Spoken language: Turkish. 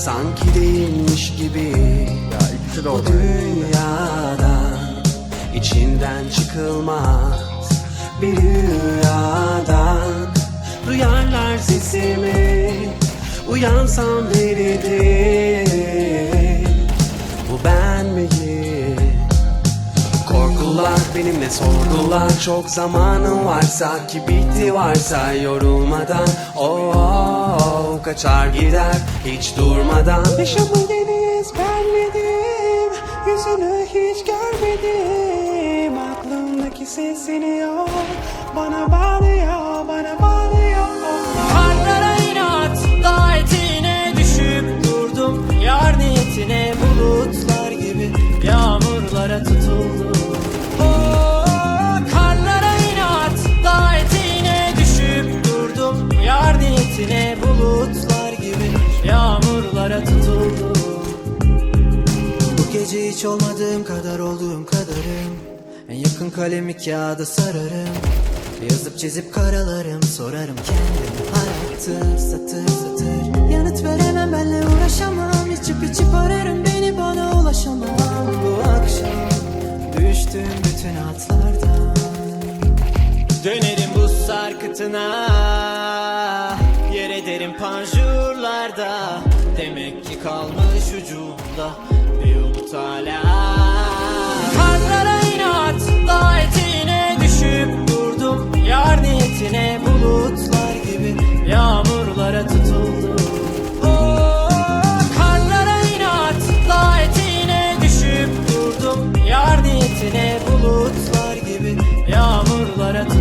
sanki değilmiş gibi. Ya ikisi de Bu orada. dünyadan içinden çıkılmaz. Bir rüyadan Duyarlar sesimi. Uyansam biridir Bu ben miyim? Korkular benimle sordular Çok zamanım varsa ki bitti varsa Yorulmadan. Oh, oh, kaçar gider hiç durmadan. Yaşamı yeni ezberledim Yüzünü hiç görmedim. Aklımdaki sesiniyor Bana bağlıyor bana bağlıyor tutuldum Bu gece hiç olmadığım kadar olduğum kadarım. En yakın kalemi kağıda sararım. Yazıp çizip karalarım sorarım kendime Hayattır satır satır. Yanıt veremem benle uğraşamam. İçip içip ararım beni bana ulaşamam. Bu akşam düştüm bütün hatlardan. Dönerim bu sarkıtına panjurlarda Demek ki kalmış ucunda Bir umut hala. Karlara inat Dağ eteğine düşüp durdum Yar niyetine bulutlar gibi Yağmurlara tutuldum. Oh, Karlara inat Dağ düşüp durdum Yar niyetine bulutlar gibi Yağmurlara tutuldum